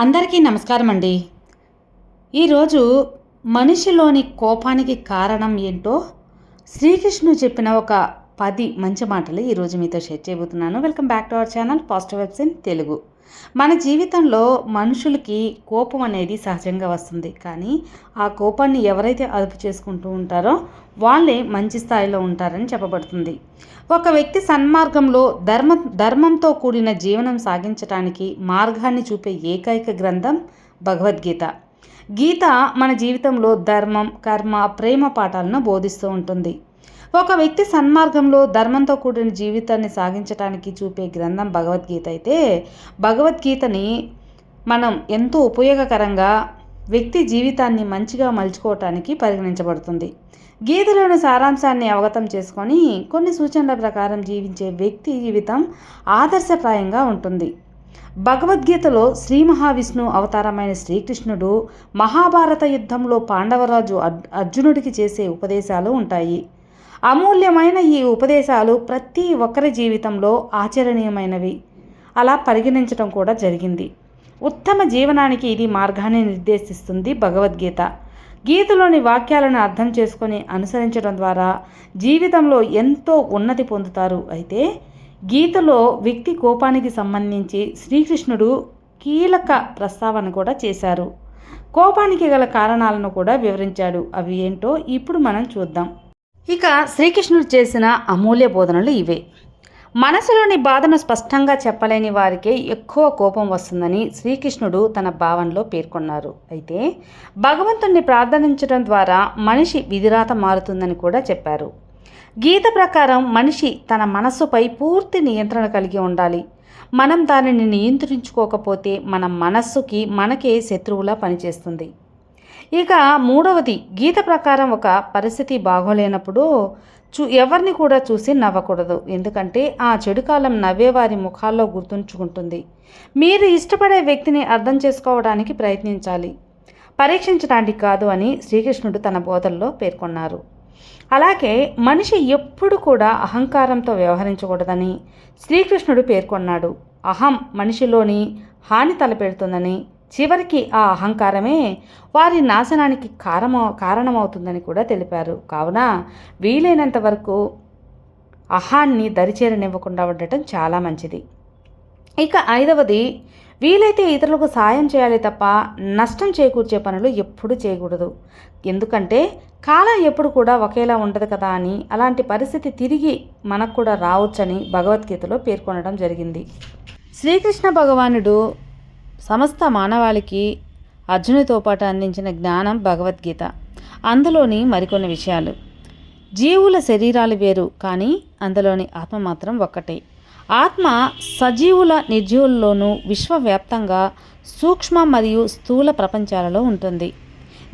అందరికీ నమస్కారం అండి ఈరోజు మనిషిలోని కోపానికి కారణం ఏంటో శ్రీకృష్ణుడు చెప్పిన ఒక పది మంచి మాటలు ఈరోజు మీతో షేర్ చేయబోతున్నాను. Welcome back to our channel positive vibes in Telugu. మన జీవితంలో మనుషులకి కోపం అనేది సహజంగా వస్తుంది. కానీ ఆ కోపాన్ని ఎవరైతే అదుపు చేసుకుంటూ ఉంటారో వాళ్ళే మంచి స్థాయిలో ఉంటారని చెప్పబడుతుంది. ఒక వ్యక్తి సన్మార్గంలో ధర్మ ధర్మంతో కూడిన జీవనం సాగించడానికి మార్గాన్ని చూపే ఏకైక గ్రంథం భగవద్గీత. గీత మన జీవితంలో ధర్మం కర్మ ప్రేమ పాఠాలను బోధిస్తూ ఉంటుంది. ఒక వ్యక్తి సన్మార్గంలో ధర్మంతో కూడిన జీవితాన్ని సాగించడానికి చూపే గ్రంథం భగవద్గీత అయితే భగవద్గీతని మనం ఎంతో ఉపయోగకరంగా వ్యక్తి జీవితాన్ని మంచిగా మలుచుకోవటానికి పరిగణించబడుతుంది. గీతలోని సారాంశాన్ని అవగతం చేసుకొని కొన్ని సూచనల ప్రకారం జీవించే వ్యక్తి జీవితం ఆదర్శప్రాయంగా ఉంటుంది. భగవద్గీతలో శ్రీ మహావిష్ణు అవతారమైన శ్రీకృష్ణుడు మహాభారత యుద్ధంలో పాండవరాజు అర్జునుడికి చేసే ఉపదేశాలు ఉంటాయి. అమూల్యమైన ఈ ఉపదేశాలు ప్రతి ఒక్కరి జీవితంలో ఆచరణీయమైనవి. అలా పరిగణించడం కూడా జరిగింది. ఉత్తమ జీవనానికి ఇది మార్గాన్ని నిర్దేశిస్తుంది భగవద్గీత. గీతలోని వాక్యాలను అర్థం చేసుకొని అనుసరించడం ద్వారా జీవితంలో ఎంతో ఉన్నతి పొందుతారు. అయితే గీతలో వ్యక్తి కోపానికి సంబంధించి శ్రీకృష్ణుడు కీలక ప్రస్తావన కూడా చేశారు. కోపానికి గల కారణాలను కూడా వివరించాడు. అవి ఏంటో ఇప్పుడు మనం చూద్దాం. ఇక శ్రీకృష్ణుడు చేసిన అమూల్య బోధనలు ఇవే. మనసులోని బాధను స్పష్టంగా చెప్పలేని వారికే ఎక్కువ కోపం వస్తుందని శ్రీకృష్ణుడు తన భావనలో పేర్కొన్నారు. అయితే భగవంతుణ్ణి ప్రార్థించడం ద్వారా మనిషి విధిరాత మారుతుందని కూడా చెప్పారు. గీత ప్రకారం మనిషి తన మనస్సుపై పూర్తి నియంత్రణ కలిగి ఉండాలి. మనం దానిని నియంత్రించుకోకపోతే మన మనస్సుకి మనకే శత్రువులా పనిచేస్తుంది. ఇక మూడవది గీత ప్రకారం ఒక పరిస్థితి బాగోలేనప్పుడు చూ ఎవరిని కూడా చూసి నవ్వకూడదు. ఎందుకంటే ఆ చెడు కాలం నవ్వేవారి ముఖాల్లో గుర్తుంచుకుంటుంది. మీరు ఇష్టపడే వ్యక్తిని అర్థం చేసుకోవడానికి ప్రయత్నించాలి. పరీక్షించడానికి కాదు అని శ్రీకృష్ణుడు తన బోధల్లో పేర్కొన్నారు. అలాగే మనిషి ఎప్పుడు కూడా అహంకారంతో వ్యవహరించకూడదని శ్రీకృష్ణుడు పేర్కొన్నాడు. అహం మనిషిలోని హాని తలపెడుతుందని చివరికి ఆ అహంకారమే వారి నాశనానికి కారమ కారణమవుతుందని కూడా తెలిపారు. కావున వీలైనంత వరకు అహాన్ని దరిచేరనివ్వకుండా ఉండటం చాలా మంచిది. ఇక ఐదవది వీలైతే ఇతరులకు సాయం చేయాలి తప్ప నష్టం చేకూర్చే పనులు ఎప్పుడు చేయకూడదు. ఎందుకంటే కాలం ఎప్పుడు కూడా ఒకేలా ఉండదు కదా అని అలాంటి పరిస్థితి తిరిగి మనకు కూడా రావచ్చని భగవద్గీతలో పేర్కొనడం జరిగింది. శ్రీకృష్ణ భగవానుడు సమస్త మానవాళికి అర్జునితో పాటు అందించిన జ్ఞానం భగవద్గీత. అందులోని మరికొన్ని విషయాలు. జీవుల శరీరాలు వేరు కానీ అందులోని ఆత్మ మాత్రం ఒక్కటే. ఆత్మ సజీవుల నిర్జీవుల్లోనూ విశ్వవ్యాప్తంగా సూక్ష్మ మరియు స్థూల ప్రపంచాలలో ఉంటుంది.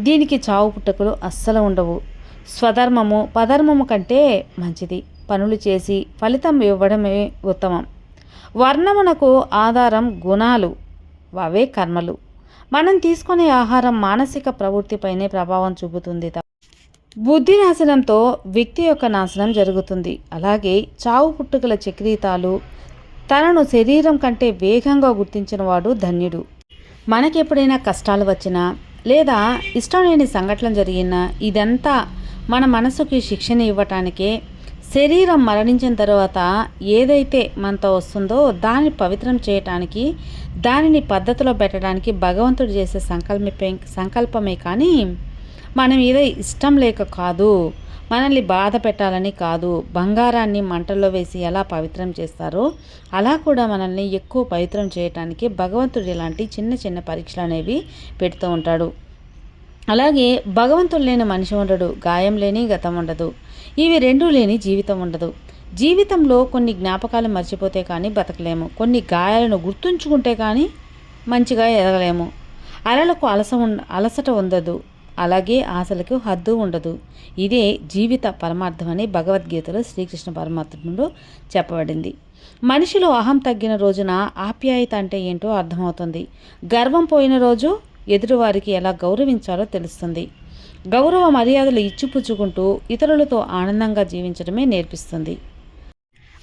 దీనికి చావు పుట్టుకలు అస్సలు ఉండవు. స్వధర్మము పధర్మము కంటే మంచిది. పనులు చేసి ఫలితం ఇవ్వడమే ఉత్తమం. వర్ణమునకు ఆధారం గుణాలు. అవే కర్మలు. మనం తీసుకునే ఆహారం మానసిక ప్రవృత్తిపైనే ప్రభావం చూపుతుంది బుద్ధి నాశనంతో వ్యక్తి యొక్క నాశనం జరుగుతుంది. అలాగే చావు పుట్టుకల చక్రీతాలు తనను శరీరం కంటే వేగంగా గుర్తించిన వాడు ధన్యుడు. మనకెప్పుడైనా కష్టాలు వచ్చినా లేదా ఇష్టం లేని సంఘటనలు జరిగినా ఇదంతా మన మనసుకి శిక్షణ ఇవ్వటానికే శరీరం మరణించిన తర్వాత ఏదైతే మనతో వస్తుందో దాన్ని పవిత్రం చేయటానికి దానిని పద్ధతిలో పెట్టడానికి భగవంతుడు చేసే సంకల్పమే సంకల్పమే కానీ మనం మీద ఇష్టం లేక కాదు. మనల్ని బాధ పెట్టాలని కాదు. బంగారాన్ని మంటల్లో వేసి ఎలా పవిత్రం చేస్తారో అలా కూడా మనల్ని ఎక్కువ పవిత్రం చేయటానికి భగవంతుడు ఇలాంటి చిన్న చిన్న పరీక్షలు అనేవి పెడుతూ ఉంటాడు. అలాగే భగవంతుడు లేని మనిషి ఉండడు గాయం లేని గతం ఉండదు. ఇవి రెండూ లేని జీవితం ఉండదు. జీవితంలో కొన్ని జ్ఞాపకాలు మర్చిపోతే కానీ బతకలేము. కొన్ని గాయాలను గుర్తుంచుకుంటే కానీ మంచిగా ఎదగలేము. అలలకు అలస అలసట ఉండదు. అలాగే ఆశలకు హద్దు ఉండదు. ఇదే జీవిత పరమార్థమని భగవద్గీతలో శ్రీకృష్ణ పరమాత్ముడు చెప్పబడింది. మనిషిలో అహం తగ్గిన రోజున ఆప్యాయత అంటే ఏంటో అర్థమవుతుంది. గర్వం పోయిన రోజు ఎదుటివారికి ఎలా గౌరవించాలో తెలుస్తుంది. గౌరవ మర్యాదలు ఇచ్చిపుచ్చుకుంటూ ఇతరులతో ఆనందంగా జీవించడమే నేర్పిస్తుంది.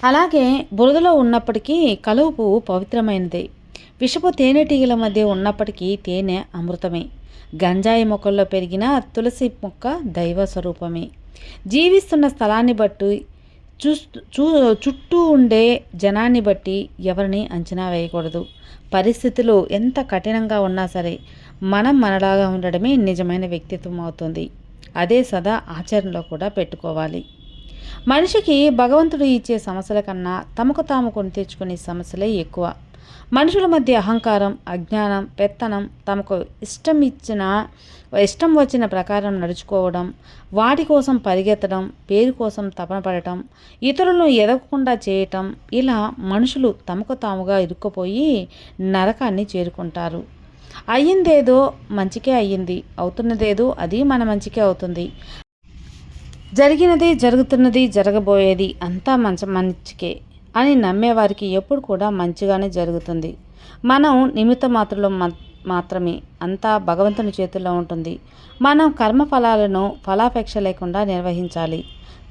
అలాగే బురదలో ఉన్నప్పటికీ కలువు పువ్వు పవిత్రమైనదే. విషపు తేనెటీగల మధ్య ఉన్నప్పటికీ తేనె అమృతమే. గంజాయి మొక్కల్లో పెరిగిన తులసి మొక్క దైవ స్వరూపమే. జీవిస్తున్న స్థలాన్ని బట్టి చూస్తూ చూ చుట్టూ ఉండే జనాన్ని బట్టి ఎవరిని అంచనా వేయకూడదు. పరిస్థితులు ఎంత కఠినంగా ఉన్నా సరే మనం మనలాగా ఉండడమే నిజమైన వ్యక్తిత్వం అవుతుంది. అదే సదా ఆచరణలో కూడా పెట్టుకోవాలి. మనిషికి భగవంతుడు ఇచ్చే సమస్యల కన్నా తమకు తాము కొని తెచ్చుకునే సమస్యలే ఎక్కువ. మనుషుల మధ్య అహంకారం అజ్ఞానం పెత్తనం తమకు ఇష్టం ఇచ్చిన ఇష్టం వచ్చిన ప్రకారం నడుచుకోవడం వాటి కోసం పరిగెత్తడం పేరు కోసం తపన పడటం ఇతరులను ఎదగకుండా చేయటం ఇలా మనుషులు తమకు తాముగా ఇరుక్కుపోయి నరకాన్ని చేరుకుంటారు. అయ్యిందేదో మంచికే అయ్యింది అవుతున్నదేదో అది మన మంచికే అవుతుంది. జరిగినది జరుగుతున్నది జరగబోయేది అంతా మంచి మంచికే. అని నమ్మేవారికి ఎప్పుడు కూడా మంచిగానే జరుగుతుంది. మనం నిమిత్త మాత్రలో మాత్రమే. అంతా భగవంతుని చేతుల్లో ఉంటుంది. మనం కర్మ ఫలాలను ఫలాపేక్ష లేకుండా నిర్వహించాలి.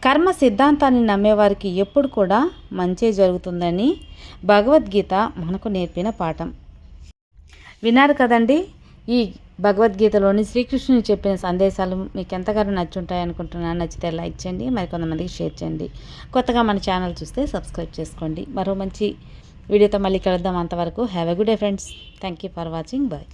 కర్మ సిద్ధాంతాన్ని నమ్మేవారికి ఎప్పుడు కూడా మంచే జరుగుతుందని భగవద్గీత మనకు నేర్పిన పాఠం. విన్నారు కదండి? ఈ భగవద్గీతలోని శ్రీకృష్ణుని చెప్పిన సందేశాలు మీకు ఎంతగానో నచ్చుంటాయి అనుకుంటున్నాను. నచ్చితే లైక్ చేయండి మరి కొంతమందికి షేర్ చేయండి. కొత్తగా మన ఛానల్ చూస్తే సబ్స్క్రైబ్ చేసుకోండి. మరో మంచి వీడియోతో మళ్ళీ కలుద్దాం అంతవరకు. Have a good day friends thank you for watching bye